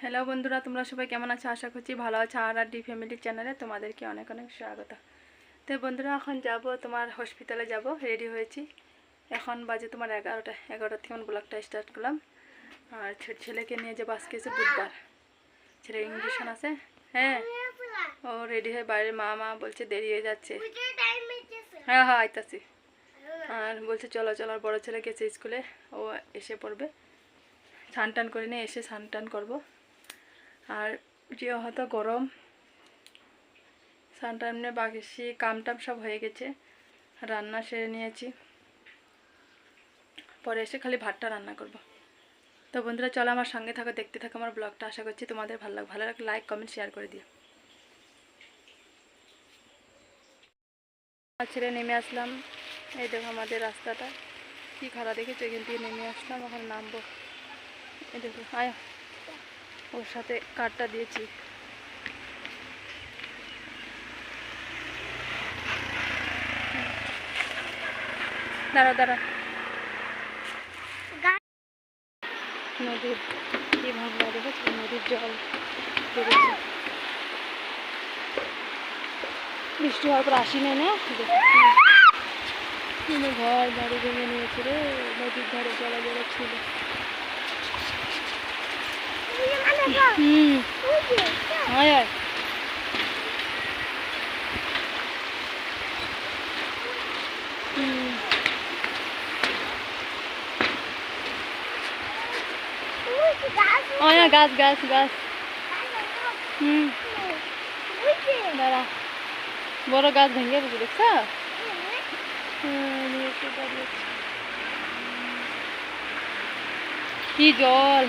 Hello বন্ধুরা, তোমরা সবাই কেমন আছো? আশা করছি ভালো আছো। আর আর ডি ফ্যামিলির চ্যানেলে তোমাদেরকে অনেক অনেক স্বাগত। তো বন্ধুরা, এখন যাব, তোমার হসপিটালে যাব রেডি হয়েছি। এখন বাজে তোমার এগারোটা এগারোটা থেকে ব্লগটা স্টার্ট করলাম। আর ছেলেকে নিয়ে যাব আজকে এসে বুধবার। ছেলে ইঞ্জেকশন আছে। হ্যাঁ ও রেডি হয়ে বাইরে, মা মা বলছে দেরি হয়ে যাচ্ছে। হ্যাঁ হ্যাঁ আইতাছি। আর বলছে চলো চলো বড়ো ছেলে গেছে স্কুলে ও এসে পড়বে। স্নান টান করে নিয়ে এসে স্নান টান করব। আর যে হয়তো গরম স্নান টান নিয়ে বাকি কাম টাম সব হয়ে গেছে, রান্না সেরে নিয়েছি। পরে এসে খালি ভাতটা রান্না করব। তো বন্ধুরা, চলো আমার সঙ্গে থাকো, দেখতে থাকো আমার ব্লগটা। আশা করছি তোমাদের ভালো লাগ ভালো লাগলে লাইক কমেন্ট শেয়ার করে দিও। ছেড়ে নেমে আসলাম। এই দেখো আমাদের রাস্তাটা। কি খারাপ দেখেছ? এখান থেকে নেমে আসলাম। এখন নামবো। এই দেখো, আয়। ওর সাথে কার্ডটা দিয়েছি। দাঁড়া দাঁড়া। নদীর কি ভাবনা দেখেছ নদীর জল বেড়েছে বৃষ্টি হওয়ার পর আসি না না। ঘর বাড়ি ভেঙে নিয়েছে রে, নদীর ধারে জলা জলা ছিল হুম হয় আর হুম হয় গাছ গাছ গাছ হুম দাঁড়া বড় গাছ ভেঙে গেছে দেখছ কি জল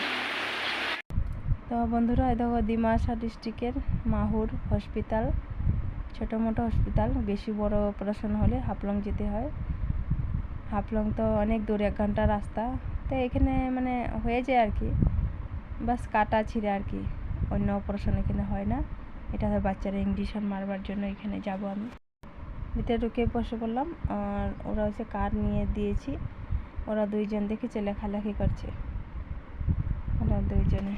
তো বন্ধুরা, এই দেখো দিমাশা ডিস্ট্রিক্টের মাহুর হসপিটাল, ছোটো মোটো হসপিটাল। বেশি বড় অপারেশন হলে হাফলং যেতে হয়। হাফলং তো অনেক দূর, এক ঘণ্টা রাস্তা। তো এখানে মানে হয়ে যায় আর কি। বাস কাটা ছিঁড়ে আর কি। অন্য অপারেশন এখানে হয় না। এটা হয় বাচ্চারা ইঞ্জেকশন মারবার জন্য এখানে যাব আমি। ভিতরে ঢুকে বসে পড়লাম। আর ওরা হচ্ছে কার নিয়ে দিয়েছি। ওরা দুইজন দেখেছে লেখালেখি করছে। ওরা দুইজনে।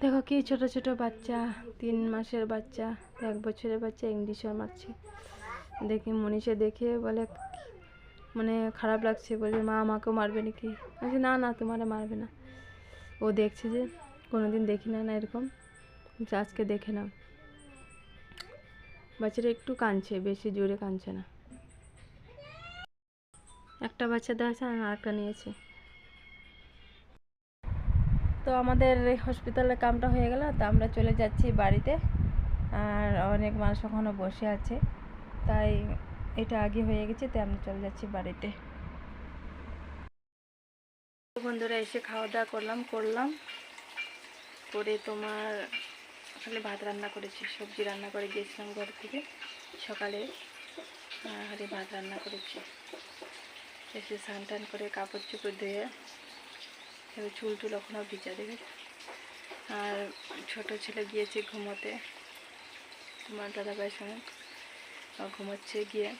দেখো কি ছোট ছোট বাচ্চা, তিন মাসের বাচ্চা, এক বছরের বাচ্চা ইংলিশও মারছে দেখে মনীষে দেখে বলে মানে খারাপ লাগছে, বলে মা আমাকেও মারবে নাকি? বলছি, না না, তোমারে মারবে না। ও দেখছে যে কোনোদিন দেখি না না এরকম। আজকে দেখে নাও। বাচ্চাটা একটু কাঁদছে, বেশি জোরে কাঁদছে না। একটা বাচ্চা দেওয়া আর আরেকটা নিয়েছে। তো আমাদের হসপিটালের কামটা হয়ে গেল, তো আমরা চলে যাচ্ছি বাড়িতে। আর অনেক মানুষ ওখানে বসে আছে, তাই এটা আগে হয়ে গেছে, তাই আমরা চলে যাচ্ছি বাড়িতে। বন্ধুরা, এসে খাওয়া দাওয়া করলাম করলাম। করে তোমার খালি ভাত রান্না করেছি, সবজি রান্না করে গিয়েছিলাম ঘর থেকে সকালে। ভাত রান্না করেছি। এসে স্নান টান করে কাপড় চোপড় ধুয়ে এবার চুল টুল এখনও ভিজা দেবে আর ছোট ছেলে গিয়েছে ঘুমোতে। তোমার দাদা দাদাভাইয়ের সঙ্গে ঘুমোচ্ছে গিয়ে।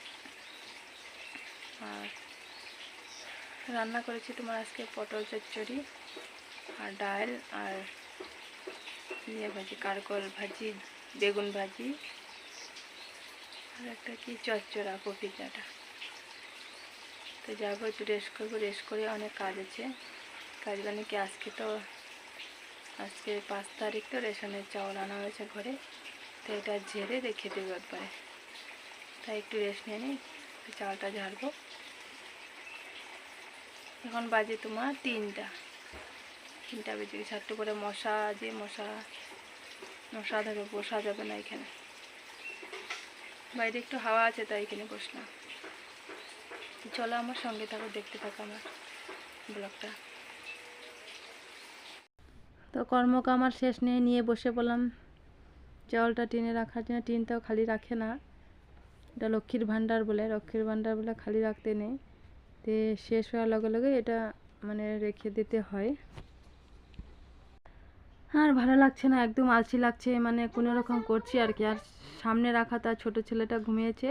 আর রান্না করেছি তোমার আজকে পটল চচ্চড়ি আর ডাল আর ইয়ে ভাজি, কারকল ভাজি, বেগুন ভাজি। আর একটা কি, চচ্চড়া কপি চাটা তো যাব একটু রেস্ট করব রেস্ট করে অনেক কাজ আছে। কাজ মানে কি আজকে তো, আজকে পাঁচ তারিখ তো রেশনের চাউল আনা হয়েছে ঘরে, তো এটা ঝেড়ে রেখে দেবো একবারে। তাই একটু রেস্ট নিয়ে নিই চালটা ঝাড়বো। এখন বাজে তোমার তিনটা। তিনটা বেজে গেছে একটু করে মশা, যে মশা মশা ধরে বসা যাবে না এখানে। বাইরে একটু হাওয়া আছে, তাই এখানে বসলাম। চলো আমার সঙ্গে থাকো, দেখতে থাকো আমার ব্লগটা। তো কর্মকা আমার শেষ নিয়ে নিয়ে বসে পড়লাম। চাউলটা টিনে রাখার জন্য টিনটাও খালি রাখে না। এটা লক্ষ্মীর ভাণ্ডার বলে, লক্ষ্মীর ভাণ্ডার বলে খালি রাখতে নেই। তে শেষ হওয়ার লগে লগে এটা মানে রেখে দিতে হয়। আর ভালো লাগছে না, একদম আলসি লাগছে মানে কোনো রকম করছি আর কি। আর সামনে রাখা তার ছোটো ছেলেটা ঘুমিয়েছে।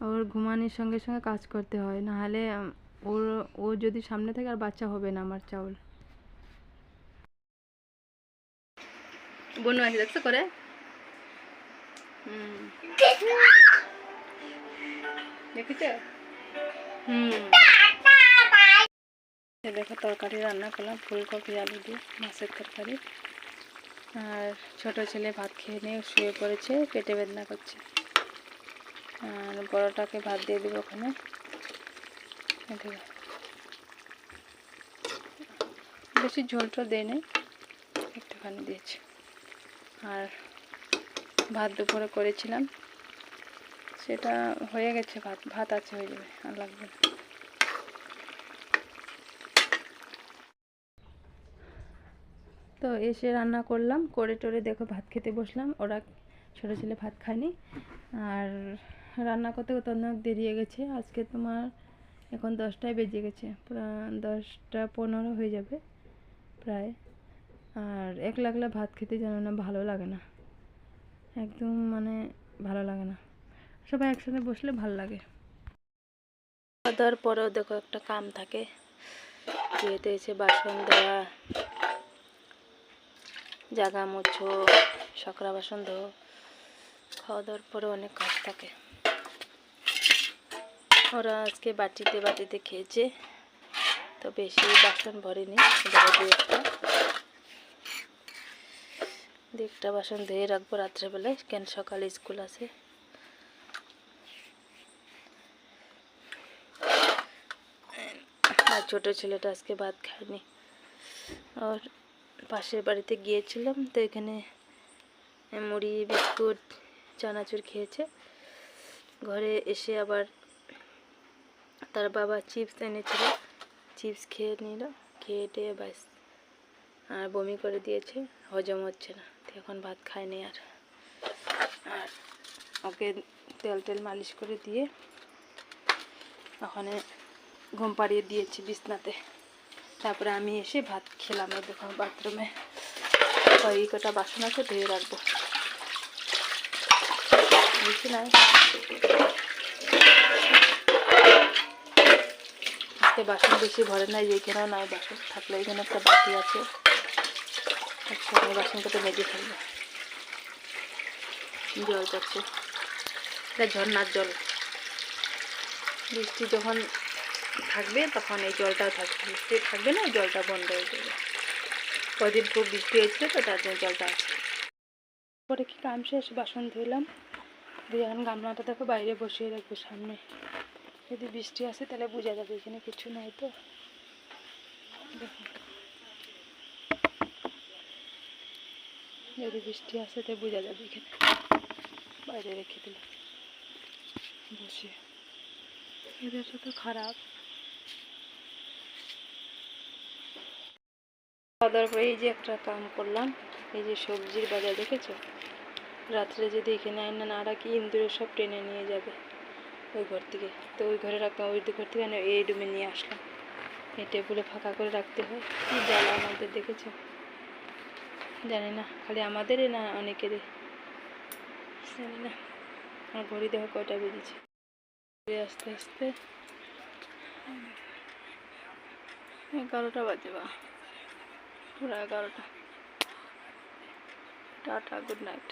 ওর ঘুমানোর সঙ্গে সঙ্গে কাজ করতে হয়। নাহলে ওর, ও যদি সামনে থাকে আর বাচ্চা হবে না আমার চাউল। বনু আছে দেখছ করে। হুম। হুম। দেখো, তরকারি রান্না করলাম, ফুলকপি, আলু দিয়ে, মাছের তরকারি। আর ছোট ছেলে ভাত খেয়ে নিয়ে শুয়ে পড়েছে, পেটে বেদনা করছে। আর বড়টাকে ভাত দিয়ে দেবো ওখানে। বেশি ঝোল দেয় নেই একটুখানি দিয়েছি। আর ভাত দুপুরে করেছিলাম। সেটা হয়ে গেছে, ভাত ভাত আছে হয়ে যাবে, আর লাগবে না। তো এসে রান্না করলাম, করে টোরে দেখো ভাত খেতে বসলাম, ওরা ছোটো ছেলে ভাত খায়নি। আর রান্না করতে করতে অনেক দেরি গেছে, আজকে তোমার এখন দশটায় বেজে গেছে দশটা পনেরো হয়ে যাবে, প্রায়। আর একলা একলা ভাত খেতে জানো না ভালো লাগে না। একদম মানে ভালো লাগে না। সবাই একসাথে বসলে ভালো লাগে। খাওয়া দাওয়ার পরেও দেখো একটা কাম থাকে। যেহেতু এসে বাসন দেওয়া জাগা মুছো সকরা বাসন ধো খাওয়া দাওয়ার পরে অনেক কাজ থাকে। ওরা আজকে বাটিতে বাটিতে খেয়েছে, তো বেশি বাসন ভরেনি। ধরো দু একটা। একটা বাসন ধুয়ে রাখব রাত্রেবেলায়, কেন সকালে স্কুল আছে। আর ছোটো ছেলেটা আজকে ভাত খায়নি। আর পাশের বাড়িতে গিয়েছিলাম, তো এখানে মুড়ি, বিস্কুট, চানাচুর খেয়েছে। ঘরে এসে আবার তার বাবা চিপস এনেছিল, চিপস খেয়ে নিল, খেয়ে টেয়ে ব্যাস, আর বমি করে দিয়েছে, হজম হচ্ছে না। এখন ভাত খায়নি আর। আর ওকে তেল টেল মালিশ করে দিয়ে ওখানে ঘুম পাড়িয়ে দিয়েছি বিছনাতে। তারপরে আমি এসে ভাত খেলাম, এই দেখো বাথরুমে। কয়েক কটা বাসন আছে, ধুয়ে রাখব। বুঝছি না আজকে বাসন বেশি ভরে নাই যেখানেও নাই? বাসন থাকলে এখানে একটা বাটি আছে। আচ্ছা আমি বাসন কটা মেজে ফেলব জল যাচ্ছে এটা ঝর্নার জল। বৃষ্টি যখন থাকবে, তখন এই জলটাও থাকবে। বৃষ্টি থাকবে না জলটা বন্ধ হয়ে যাবে। কদিন খুব বৃষ্টি হয়েছিল, তো তার জন্য জলটা আছে। পরে কি কাম শেষ? বাসন ধুইলাম। দিয়ে এখন গামলাটা দেখো, বাইরে বসিয়ে রাখব সামনে। যদি বৃষ্টি আসে, তাহলে বোঝা যাবে, এখানে কিছু নাই তো। দেখো। যদি বৃষ্টি আসে তাহলে বোঝা যাবে এখানে। বাইরে রেখে দিলাম বসিয়ে এদেরটা তো খারাপ। খাওয়া পরে এই যে একটা কাম করলাম, এই যে সবজির বাজার দেখেছ? রাত্রে যদি এখানে আইনা না রাখি ইন্দুরে সব টেনে নিয়ে যাবে ওই ঘর থেকে। তো ওই ঘরে রাখতাম ওই ঘর থেকে এই রুমে নিয়ে আসলাম। এই টেবিলে ফাঁকা করে রাখতে হয়। কি জ্বালা আমাদের, দেখেছ? জানি না খালি আমাদেরই না, অনেকেরই। জানি না আমার ঘড়ি দেখো কয়টা বেজেছে। আস্তে আস্তে এগারোটা বাজে বা। পুরো এগারোটা। Tata good night